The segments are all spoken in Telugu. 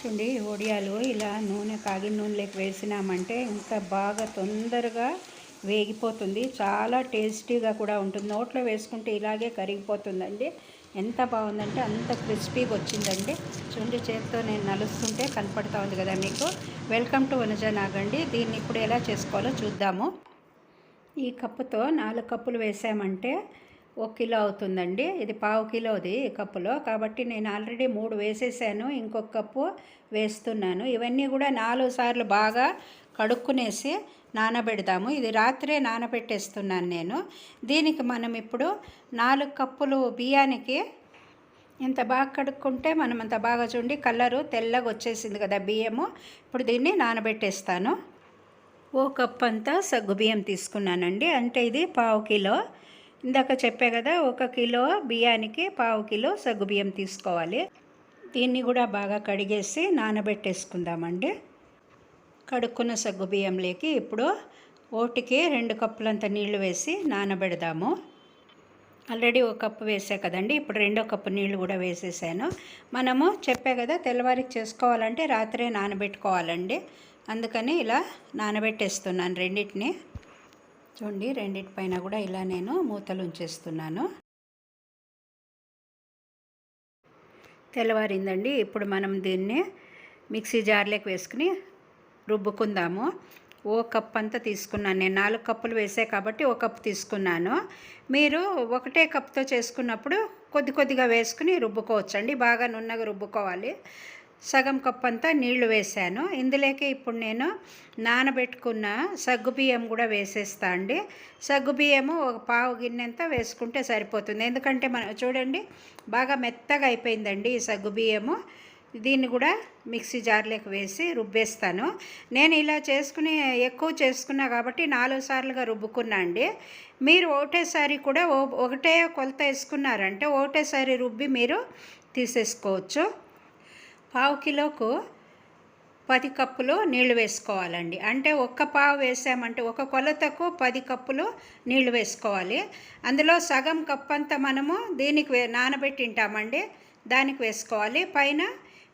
చూడండి వడియాలు. ఇలా నూనె కాగిన నూనెలోకి వేసినామంటే ఇంకా బాగా తొందరగా వేగిపోతుంది. చాలా టేస్టీగా కూడా ఉంటుంది. నోట్లో వేసుకుంటే ఇలాగే కరిగిపోతుందండి. ఎంత బాగుందంటే అంత క్రిస్పీగా వచ్చిందండి. చూడండి చేతితో నేను నలుస్తుంటే కనపడతా ఉంది కదా మీకు. వెల్కమ్ టు వనజ నాగండి. దీన్ని ఇప్పుడు ఎలా చేసుకోవాలో చూద్దాము. ఈ కప్పుతో నాలుగు కప్పులు వేసామంటే ఒక కిలో అవుతుందండి. ఇది పావు కిలోది ఈ కప్పులో. కాబట్టి నేను ఆల్రెడీ మూడు వేసేసాను. ఇంకొక కప్పు వేస్తున్నాను. ఇవన్నీ కూడా నాలుగు సార్లు బాగా కడుక్కునేసి నానబెడదాము. ఇది రాత్రే నానబెట్టేస్తున్నాను నేను. దీనికి మనం ఇప్పుడు నాలుగు కప్పులు బియ్యానికి ఎంత బాగా కడుక్కుంటే మనం అంత బాగా చూడండి కలరు తెల్లగా వచ్చేసింది కదా బియ్యము. ఇప్పుడు దీన్ని నానబెట్టేస్తాను. ఓ కప్ అంతా సగ్గుబియ్యం తీసుకున్నానండి. అంటే ఇది పావు కిలో. ఇందాక చెప్పే కదా ఒక కిలో బియ్యానికి పావు కిలో సగ్గుబియ్యం తీసుకోవాలి. దీన్ని కూడా బాగా కడిగేసి నానబెట్టేసుకుందామండి. కడుక్కున్న సగ్గుబియ్యంలోకి ఇప్పుడు ఓటికి రెండు కప్పులంత నీళ్ళు వేసి నానబెడదాము. ఆల్రెడీ ఒక కప్పు వేసా కదండి ఇప్పుడు రెండో కప్పు నీళ్ళు కూడా వేసేసాను. మనము చెప్పే కదా తెల్లవారికి చేసుకోవాలంటే రాత్రే నానబెట్టుకోవాలండి. అందుకని ఇలా నానబెట్టేస్తున్నాను రెండింటిని. చూడండి రెండింటి పైన కూడా ఇలా నేను మూతలు ఉంచేస్తున్నాను. తెల్లవారిందండి. ఇప్పుడు మనం దీన్ని మిక్సీ జార్లోకి వేసుకుని రుబ్బుకుందాము. ఓ కప్ అంతా తీసుకున్నాను నేను. నాలుగు కప్పులు వేసే కాబట్టి ఓ కప్ తీసుకున్నాను. మీరు ఒకటే కప్తో చేసుకున్నప్పుడు కొద్ది కొద్దిగా వేసుకుని రుబ్బుకోవచ్చండి. బాగా నున్నగా రుబ్బుకోవాలి. సగం కప్పంతా నీళ్ళు వేసాను ఇందులోకి ఇప్పుడు నేను నానబెట్టుకున్న సగ్గుబియ్యం కూడా వేసేస్తా అండి. సగ్గుబియ్యము ఒక పావు గిన్నెంత వేసుకుంటే సరిపోతుంది. ఎందుకంటే మనం చూడండి బాగా మెత్తగా అయిపోయిందండి ఈ సగ్గుబియ్యము దీన్ని కూడా మిక్సీ జార్లోకి వేసి రుబ్బేస్తాను. నేను ఇలా చేసుకుని ఎక్కువ చేసుకున్నా కాబట్టి నాలుగు సార్లుగా రుబ్బుకున్నా అండి. మీరు ఒకటేసారి కూడా ఒకటే కొలత వేసుకున్నారంటే ఒకటేసారి రుబ్బి మీరు తీసేసుకోవచ్చు. పావు కిలోకు పది కప్పులు నీళ్ళు వేసుకోవాలండి. అంటే ఒక్క పావు వేసామంటే ఒక కొలతకు పది కప్పులు నీళ్ళు వేసుకోవాలి. అందులో సగం కప్పు అంతా మనము దీనికి నానబెట్టింటామండి దానికి వేసుకోవాలి. పైన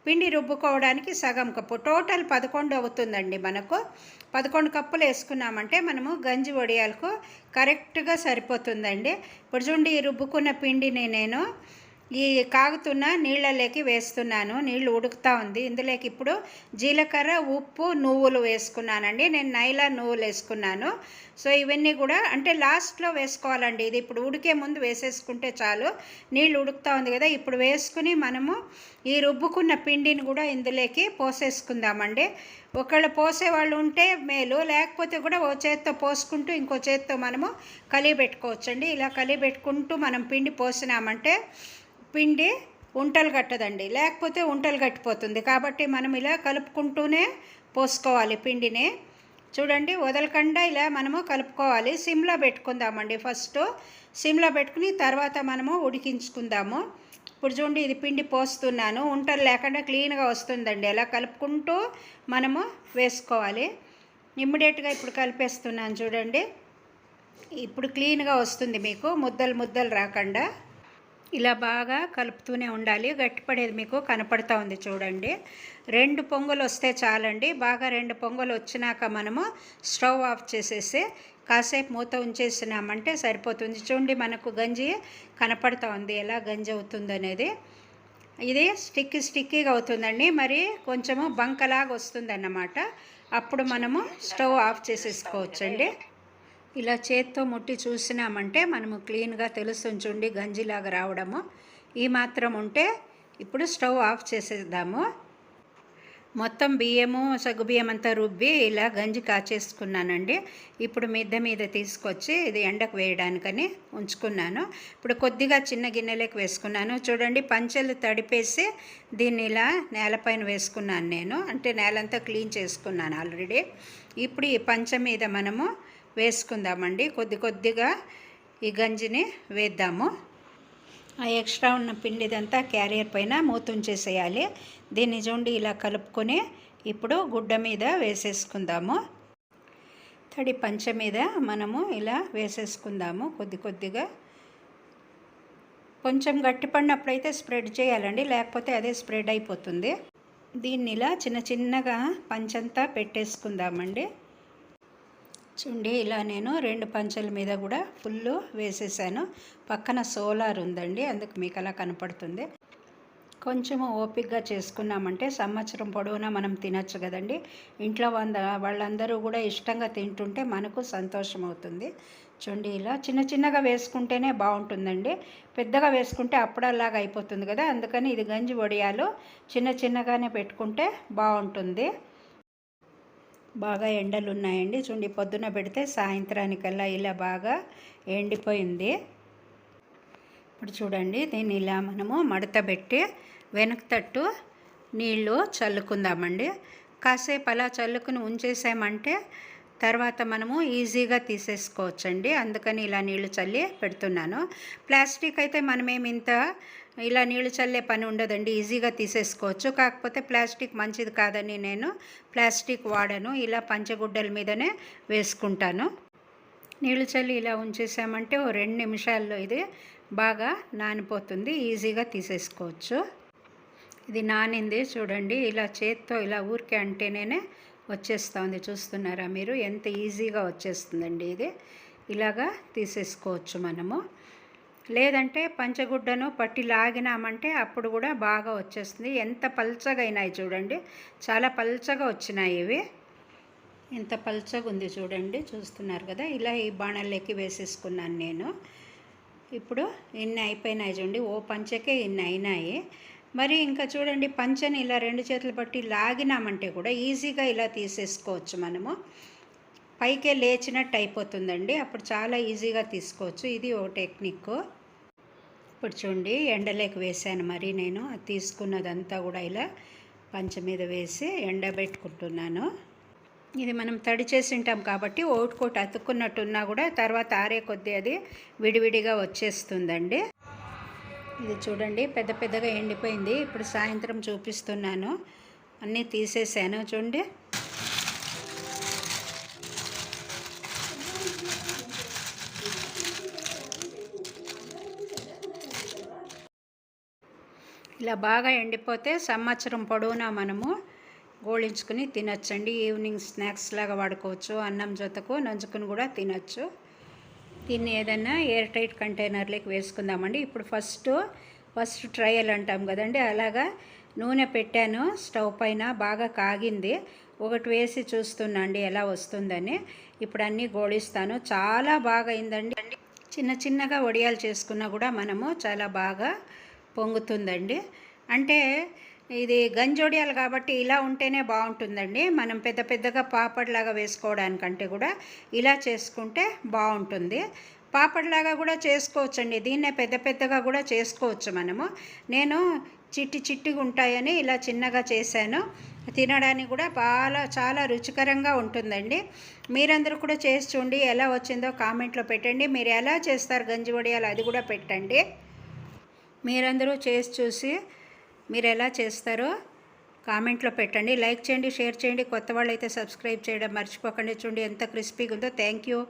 పిండి రుబ్బుకోవడానికి సగం కప్పు. టోటల్ పదకొండు అవుతుందండి మనకు. పదకొండు కప్పులు వేసుకున్నామంటే మనము గంజి వడియాలకు కరెక్ట్గా సరిపోతుందండి. ఇప్పుడు చూడండి ఈ రుబ్బుకున్న పిండిని నేను ఈ కాగుతున్న నీళ్ళలోకి వేస్తున్నాను. నీళ్ళు ఉడుకుతూ ఉంది. ఇందులోకి ఇప్పుడు జీలకర్ర ఉప్పు నువ్వులు వేసుకున్నానండి. నేను నైలా నువ్వులు వేసుకున్నాను. సో ఇవన్నీ కూడా అంటే లాస్ట్లో వేసుకోవాలండి. ఇది ఇప్పుడు ఉడికే ముందు వేసేసుకుంటే చాలు. నీళ్ళు ఉడుకుతూ ఉంది కదా. ఇప్పుడు వేసుకుని మనము ఈ రుబ్బుకున్న పిండిని కూడా ఇందులోకి పోసేసుకుందామండి. ఒకళ్ళు పోసేవాళ్ళు ఉంటే మేలు. లేకపోతే కూడా ఓ చేత్తో పోసుకుంటూ ఇంకో చేత్తో మనము కలిపెట్టుకోవచ్చండి. ఇలా కలిపెట్టుకుంటూ మనం పిండి పోసినామంటే పిండి ఉంటలు కట్టదండి. లేకపోతే ఉంటలు కట్టిపోతుంది. కాబట్టి మనం ఇలా కలుపుకుంటూనే పోసుకోవాలి పిండిని. చూడండి వదలకుండా ఇలా మనము కలుపుకోవాలి. సిమ్లో పెట్టుకుందామండి ఫస్ట్. సిమ్లో పెట్టుకుని తర్వాత మనము ఉడికించుకుందాము. ఇప్పుడు చూడండి ఇది పిండి పోస్తున్నాను. ఉంటలు లేకుండా క్లీన్గా వస్తుందండి. ఇలా కలుపుకుంటూ మనము వేసుకోవాలి. ఇమ్మీడియట్గా ఇప్పుడు కలిపేస్తున్నాను చూడండి. ఇప్పుడు క్లీన్గా వస్తుంది మీకు. ముద్దలు ముద్దలు రాకుండా. ఇలా బాగా కలుపుతూనే ఉండాలి. గట్టిపడేది మీకు కనపడతా ఉంది చూడండి. రెండు పొంగలు వస్తే చాలండి. బాగా రెండు పొంగలు వచ్చినాక మనము స్టవ్ ఆఫ్ చేసేసి కాసేపు మూత ఉంచేసినామంటే సరిపోతుంది. చూడండి మనకు గంజి కనపడతా ఉంది. ఎలా గంజి అవుతుంది అనేది ఇది స్టిక్కీ స్టిక్కీగా అవుతుందండి. మరి కొంచెము బంకలాగా వస్తుందన్నమాట. అప్పుడు మనము స్టవ్ ఆఫ్ చేసేసుకోవచ్చండి. ఇలా చేత్తో ముట్టి చూసినామంటే మనము క్లీన్గా తెలుస్తుంచుండి గంజిలాగా రావడము. ఈ మాత్రం ఉంటే ఇప్పుడు స్టవ్ ఆఫ్ చేసేద్దాము. మొత్తం బియ్యము సగ్గుబియ్యం అంతా రుబ్బి ఇలా గంజి కాచేసుకున్నానండి. ఇప్పుడు మిద్ద మీద తీసుకొచ్చి ఇది ఎండకు వేయడానికని ఉంచుకున్నాను. ఇప్పుడు కొద్దిగా చిన్న గిన్నెలోకి వేసుకున్నాను. చూడండి పంచెలు తడిపేసి దీన్ని ఇలా నేలపైన వేసుకున్నాను నేను. అంటే నేలంతా క్లీన్ చేసుకున్నాను ఆల్రెడీ. ఇప్పుడు ఈ పంచ మీద మనము వేసుకుందామండి. కొద్ది కొద్దిగా ఈ గంజిని వేద్దాము. ఆ ఎక్స్ట్రా ఉన్న పిండిదంతా క్యారియర్ పైన మూతుంచేసేయాలి. దీన్ని చూండి ఇలా కలుపుకొని ఇప్పుడు గుడ్డ మీద వేసేసుకుందాము. తడి పంచ మీద మనము ఇలా వేసేసుకుందాము కొద్ది కొద్దిగా. కొంచెం గట్టి పడినప్పుడైతే స్ప్రెడ్ చేయాలండి లేకపోతే అదే స్ప్రెడ్ అయిపోతుంది. దీన్ని ఇలా చిన్న చిన్నగా పంచంతా పెట్టేసుకుందామండి. చూడండి ఇలా నేను రెండు పంచల మీద కూడా ఫుల్ వేసేసాను. పక్కన సోలార్ ఉందండి అందుకు మీకు అలా కనపడుతుంది. కొంచెము ఓపిక్గా చేసుకున్నామంటే సంవత్సరం పొడవునా మనం తినచ్చు కదండి. ఇంట్లో వంద వాళ్ళందరూ కూడా ఇష్టంగా తింటుంటే మనకు సంతోషం అవుతుంది చూడండి ఇలా చిన్న చిన్నగా వేసుకుంటేనే బాగుంటుందండి. పెద్దగా వేసుకుంటే అప్పుడల్లాగా అయిపోతుంది కదా అందుకని ఇది గంజి వడియాలు చిన్న చిన్నగానే పెట్టుకుంటే బాగుంటుంది. బాగా ఎండలు ఉన్నాయండి చూడండి పొద్దున పెడితే సాయంత్రానికల్లా ఇలా బాగా ఎండిపోయింది. ఇప్పుడు చూడండి దీన్ని ఇలా మనము మడత పెట్టి వెనక తట్టు నీళ్ళు చల్లుకుందామండి. కాసేపు అలా చల్లుకుని ఉంచేసామంటే తర్వాత మనము ఈజీగా తీసేసుకోవచ్చండి. అందుకని ఇలా నీళ్ళు చల్లి పెడుతున్నాను. ప్లాస్టిక్ అయితే మనమేమి ఇంత ఇలా నీళ్ళు చల్లే పని ఉండదండి. ఈజీగా తీసేసుకోవచ్చు. కాకపోతే ప్లాస్టిక్ మంచిది కాదని నేను ప్లాస్టిక్ వాడను. ఇలా పంచగుడ్డల మీదనే వేసుకుంటాను. నీళ్ళు చల్లి ఇలా ఉంచేసామంటే ఓ రెండు నిమిషాల్లో ఇది బాగా నానిపోతుంది. ఈజీగా తీసేసుకోవచ్చు. ఇది నానింది చూడండి. ఇలా చేత్తో ఇలా ఊరికే అంటేనే వచ్చేస్తుంది. చూస్తున్నారా మీరు? ఎంత ఈజీగా వచ్చేస్తుందండి ఇది. ఇలాగా తీసేసుకోవచ్చు మనము. లేదంటే పంచగుడ్డను పట్టి లాగినామంటే అప్పుడు కూడా బాగా వచ్చేస్తుంది. ఎంత పల్చగా అయినాయి చూడండి. చాలా పల్చగా వచ్చినాయి ఇవి. ఎంత పల్చగా ఉంది చూడండి. చూస్తున్నారు కదా. ఇలా ఈ బాణల్లోకి వేసేసుకున్నాను నేను. ఇప్పుడు ఇన్ని అయిపోయినాయి చూడండి. ఓ పంచకే ఇన్ని అయినాయి. మరి ఇంకా చూడండి పంచని ఇలా రెండు చేతులు పట్టి లాగినామంటే కూడా ఈజీగా ఇలా తీసేసుకోవచ్చు మనము. పైకే లేచినట్టు అయిపోతుందండి. అప్పుడు చాలా ఈజీగా తీసుకోవచ్చు. ఇది ఓ టెక్నిక్. ఇప్పుడు చూడండి ఎండలోకి వేసాను మరి నేను. తీసుకున్నదంతా కూడా ఇలా పంచ మీద వేసి ఎండబెట్టుకుంటున్నాను ఇది మనం తడి చేసి ఉంటాం కాబట్టి ఓటుకోటి అతుక్కున్నట్టున్నా కూడా తర్వాత ఆరే కొద్దీ అది విడివిడిగా వచ్చేస్తుందండి. ఇది చూడండి పెద్ద పెద్దగా ఎండిపోయింది. ఇప్పుడు సాయంత్రం చూపిస్తున్నాను. అన్నీ తీసేసాను చూడండి. ఇలా బాగా ఎండిపోతే సంవత్సరం పొడవునా మనము గోళించుకుని తినచ్చండి. ఈవినింగ్ స్నాక్స్ లాగా వాడుకోవచ్చు అన్నం జొతకు నంచుకుని కూడా తినచ్చు. దీన్ని ఏదైనా ఎయిర్ టైట్ కంటైనర్లోకి వేసుకుందామండి. ఇప్పుడు ఫస్ట్ ఫస్ట్ ట్రయల్ అంటాం కదండి అలాగా నూనె పెట్టాను స్టవ్ పైన బాగా కాగింది. ఒకటి వేసి చూస్తున్నాండి ఎలా వస్తుందని. ఇప్పుడు అన్నీ గోళిస్తాను. చాలా బాగా అయిందండి. చిన్న చిన్నగా వడియాలు చేసుకున్నా కూడా మనము చాలా బాగా పొంగుతుందండి. అంటే ఇది గంజోడియాలు కాబట్టి ఇలా ఉంటేనే బాగుంటుందండి. మనం పెద్ద పెద్దగా పాపడ్లాగా వేసుకోవడానికంటే కూడా ఇలా చేసుకుంటే బాగుంటుంది. పాపడ్లాగా కూడా చేసుకోవచ్చండి. దీన్నే పెద్ద పెద్దగా కూడా చేసుకోవచ్చు మనము. నేను చిట్టి చిట్టిగా ఉంటాయని ఇలా చిన్నగా చేశాను. తినడానికి కూడా బాగా చాలా రుచికరంగా ఉంటుందండి. మీరందరూ కూడా చేసి చూడండి ఎలా వచ్చిందో కామెంట్లో పెట్టండి. మీరు ఎలా చేస్తారు గంజి వడియాలు అది కూడా పెట్టండి. మీరందరూ చేసి చూసి మీరు ఎలా చేస్తారో కామెంట్లో పెట్టండి. లైక్ చేయండి షేర్ చేయండి. కొత్త వాళ్ళు అయితే సబ్స్క్రైబ్ చేయడం మర్చిపోకండి. చూడండి ఎంత క్రిస్పీగా ఉందో థ్యాంక్ యూ.